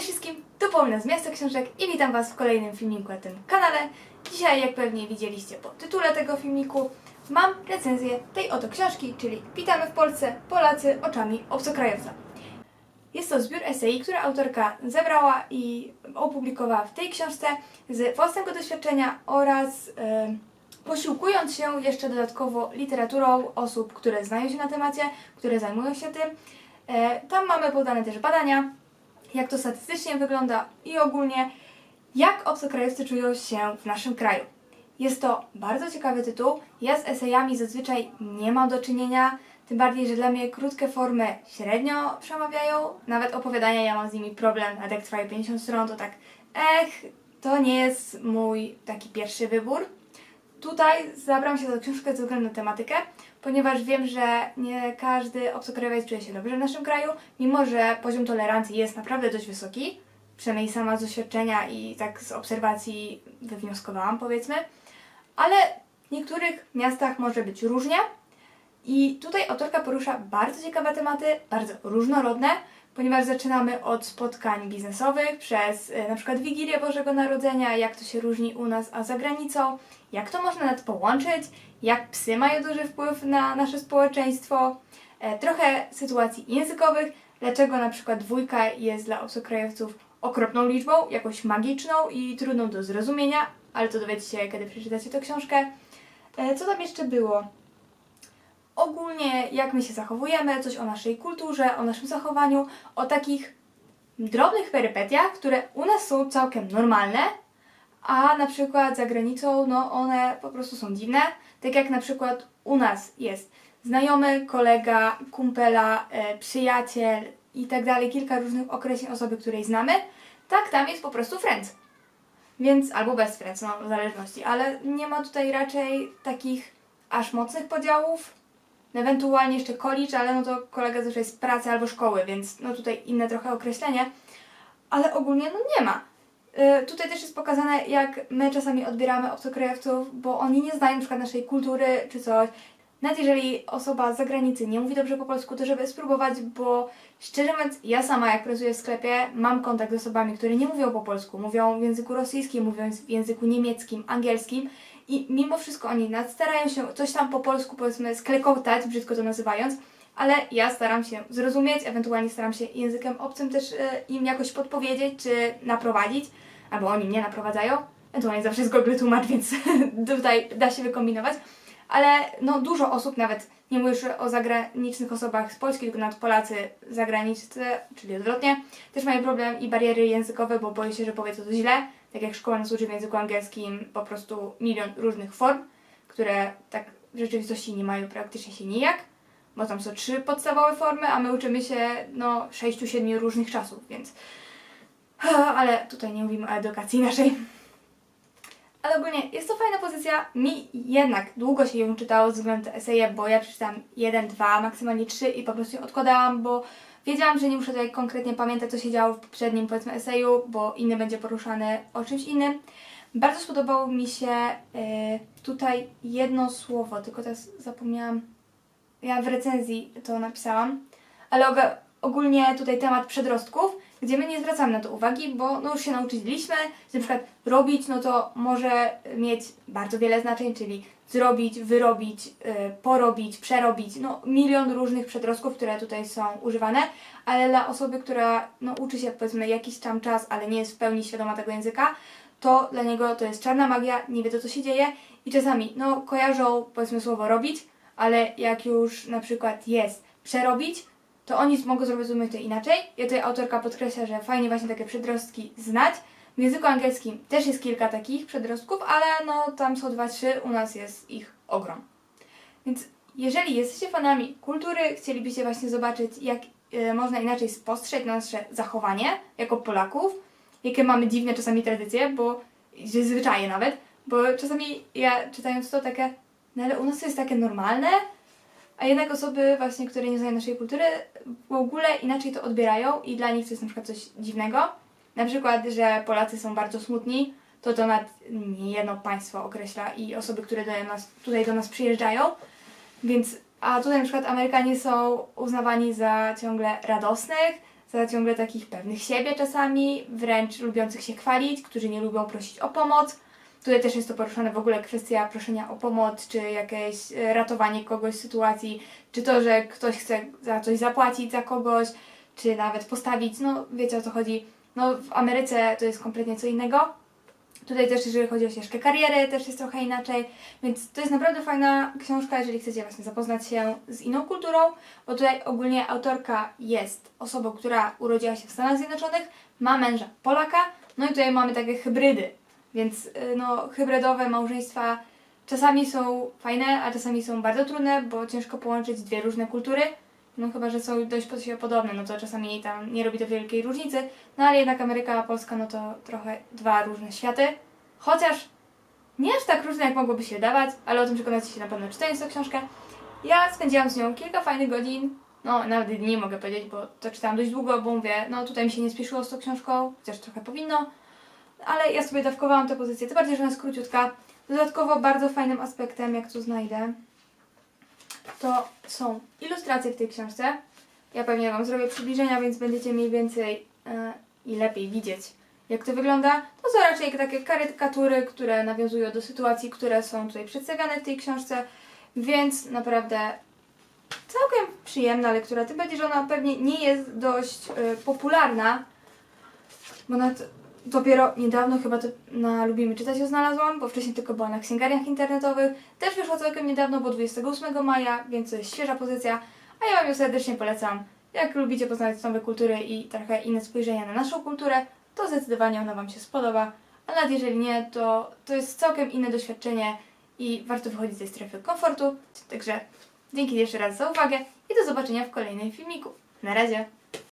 Cześć wszystkim, tu Paulina z Miasta Książek i witam Was w kolejnym filmiku na tym kanale. Dzisiaj, jak pewnie widzieliście po tytule tego filmiku, mam recenzję tej oto książki, czyli Witamy w Polsce, Polacy oczami obcokrajowca. Jest to zbiór esei, które autorka zebrała i opublikowała w tej książce z własnego doświadczenia oraz e, posiłkując się jeszcze dodatkowo literaturą osób, które znają się na temacie, które zajmują się tym. E, tam mamy podane też badania, jak to statystycznie wygląda i ogólnie jak obcokrajowcy czują się w naszym kraju. Jest to bardzo ciekawy tytuł. Ja z esejami zazwyczaj nie mam do czynienia, tym bardziej, że dla mnie krótkie formy średnio przemawiają. Nawet opowiadania ja mam z nimi problem, nawet jak trwają 50 stron, to tak ech, to nie jest mój taki pierwszy wybór. Tutaj zabrałam się za książkę ze względu na tematykę, ponieważ wiem, że nie każdy obcokrajowiec czuje się dobrze w naszym kraju, mimo że poziom tolerancji jest naprawdę dość wysoki, przynajmniej sama z doświadczenia i tak z obserwacji wywnioskowałam, powiedzmy, ale w niektórych miastach może być różnie i tutaj autorka porusza bardzo ciekawe tematy, bardzo różnorodne, ponieważ zaczynamy od spotkań biznesowych przez e, na przykład Wigilię Bożego Narodzenia, jak to się różni u nas a za granicą, jak to można nawet połączyć, jak psy mają duży wpływ na nasze społeczeństwo, e, trochę sytuacji językowych, dlaczego na przykład dwójka jest dla obcokrajowców okropną liczbą, jakąś magiczną i trudną do zrozumienia, ale to dowiecie się, kiedy przeczytacie tę książkę. E, Co tam jeszcze było? Ogólnie jak my się zachowujemy, coś o naszej kulturze, o naszym zachowaniu, o takich drobnych perypetiach, które u nas są całkiem normalne, a na przykład za granicą, no one po prostu są dziwne. Tak jak na przykład u nas jest znajomy, kolega, kumpela, e, przyjaciel i tak dalej, kilka różnych określeń osoby, której znamy, tak tam jest po prostu friends. Więc albo best friends, no w zależności, ale nie ma tutaj raczej takich aż mocnych podziałów. Ewentualnie jeszcze college, ale no to kolega zazwyczaj z pracy albo szkoły, więc no tutaj inne trochę określenie. Ale ogólnie no nie ma. Y, tutaj też jest pokazane, jak my czasami odbieramy obcokrajowców, bo oni nie znają na przykład naszej kultury czy coś. Nawet jeżeli osoba z zagranicy nie mówi dobrze po polsku, to żeby spróbować, bo szczerze mówiąc, ja sama jak pracuję w sklepie, mam kontakt z osobami, które nie mówią po polsku, mówią w języku rosyjskim, mówią w języku niemieckim, angielskim i mimo wszystko oni starają się coś tam po polsku powiedzmy sklekotać, brzydko to nazywając, ale ja staram się zrozumieć, ewentualnie staram się językiem obcym też y, im jakoś podpowiedzieć czy naprowadzić, albo oni mnie naprowadzają. Ewentualnie zawsze jest Google tłumacz, więc tutaj da się wykombinować. Ale no dużo osób, nawet nie mówię już o zagranicznych osobach z Polski, tylko nawet Polacy zagraniczny, czyli odwrotnie, też mają problem i bariery językowe, bo boję się, że powiedzą to źle. Tak jak szkoła nas uczy w języku angielskim po prostu milion różnych form, które tak w rzeczywistości nie mają praktycznie się nijak, bo tam są trzy podstawowe formy, a my uczymy się no sześciu, siedmiu różnych czasów, więc ale tutaj nie mówimy o edukacji naszej. Ale ogólnie jest to fajna pozycja. Mi jednak długo się ją czytało ze względu na eseje, bo ja przeczytałam jeden, dwa, maksymalnie trzy i po prostu je odkładałam, bo wiedziałam, że nie muszę tutaj konkretnie pamiętać, co się działo w poprzednim, powiedzmy, eseju, bo inny będzie poruszany o czymś innym. Bardzo spodobało mi się e, tutaj jedno słowo, tylko teraz zapomniałam. Ja w recenzji to napisałam, ale ogólnie tutaj temat przedrostków, gdzie my nie zwracamy na to uwagi, bo no już się nauczyliśmy, że na przykład robić, no to może mieć bardzo wiele znaczeń, czyli zrobić, wyrobić, y, porobić, przerobić, no milion różnych przedrostków, które tutaj są używane, ale dla osoby, która no, uczy się powiedzmy jakiś tam czas, ale nie jest w pełni świadoma tego języka, to dla niego to jest czarna magia, nie wie to co się dzieje i czasami no kojarzą powiedzmy słowo robić, ale jak już na przykład jest przerobić, to oni mogą zrozumieć to inaczej. I tutaj autorka podkreśla, że fajnie właśnie takie przedrostki znać. W języku angielskim też jest kilka takich przedrostków, ale no tam są dwa, trzy, u nas jest ich ogrom. Więc jeżeli jesteście fanami kultury, chcielibyście właśnie zobaczyć, jak e, można inaczej spostrzec nasze zachowanie jako Polaków, jakie mamy dziwne czasami tradycje, bo zwyczaje nawet, bo czasami ja czytając to takie, no ale u nas to jest takie normalne, a jednak osoby właśnie, które nie znają naszej kultury w ogóle inaczej to odbierają i dla nich to jest na przykład coś dziwnego. Na przykład, że Polacy są bardzo smutni, to to nad nie jedno państwo określa i osoby, które do nas, tutaj do nas przyjeżdżają. Więc, a tutaj na przykład Amerykanie są uznawani za ciągle radosnych, za ciągle takich pewnych siebie czasami, wręcz lubiących się chwalić, którzy nie lubią prosić o pomoc. Tutaj też jest to poruszane w ogóle kwestia proszenia o pomoc, czy jakieś e, ratowanie kogoś z sytuacji, czy to, że ktoś chce za coś zapłacić za kogoś, czy nawet postawić, no wiecie o co chodzi. No w Ameryce to jest kompletnie co innego. Tutaj też, jeżeli chodzi o ścieżkę kariery, też jest trochę inaczej, więc to jest naprawdę fajna książka, jeżeli chcecie właśnie zapoznać się z inną kulturą, bo tutaj ogólnie autorka jest osobą, która urodziła się w Stanach Zjednoczonych, ma męża Polaka, no i tutaj mamy takie hybrydy, więc y, no hybrydowe małżeństwa czasami są fajne, a czasami są bardzo trudne, bo ciężko połączyć dwie różne kultury, no chyba, że są dość podobne, no to czasami tam nie robi to wielkiej różnicy, no ale jednak Ameryka a Polska, no to trochę dwa różne światy. Chociaż nie aż tak różne, jak mogłoby się wydawać, ale o tym przekonacie się na pewno czytając tę książkę. Ja spędziłam z nią kilka fajnych godzin, no nawet dni mogę powiedzieć, bo to czytałam dość długo, bo mówię, no tutaj mi się nie spieszyło z tą książką, chociaż trochę powinno, ale ja sobie dawkowałam tę pozycję, tym bardziej, że ona jest króciutka. Dodatkowo bardzo fajnym aspektem, jak tu znajdę, to są ilustracje w tej książce. Ja pewnie Wam zrobię przybliżenia, więc będziecie mniej więcej e, i lepiej widzieć, jak to wygląda. To są raczej takie karykatury, które nawiązują do sytuacji, które są tutaj przedstawiane w tej książce, więc naprawdę całkiem przyjemna lektura. Tym bardziej, że ona pewnie nie jest dość e, popularna, bo ona t- dopiero niedawno chyba to na Lubimy Czytać ją znalazłam, bo wcześniej tylko była na księgarniach internetowych. Też wyszła całkiem niedawno, bo 28 maja, więc to jest świeża pozycja, a ja Wam ją serdecznie polecam. Jak lubicie poznać nowe kultury i trochę inne spojrzenia na naszą kulturę, to zdecydowanie ona Wam się spodoba. A nawet jeżeli nie, to to jest całkiem inne doświadczenie i warto wychodzić z tej strefy komfortu. Także dzięki jeszcze raz za uwagę i do zobaczenia w kolejnym filmiku. Na razie!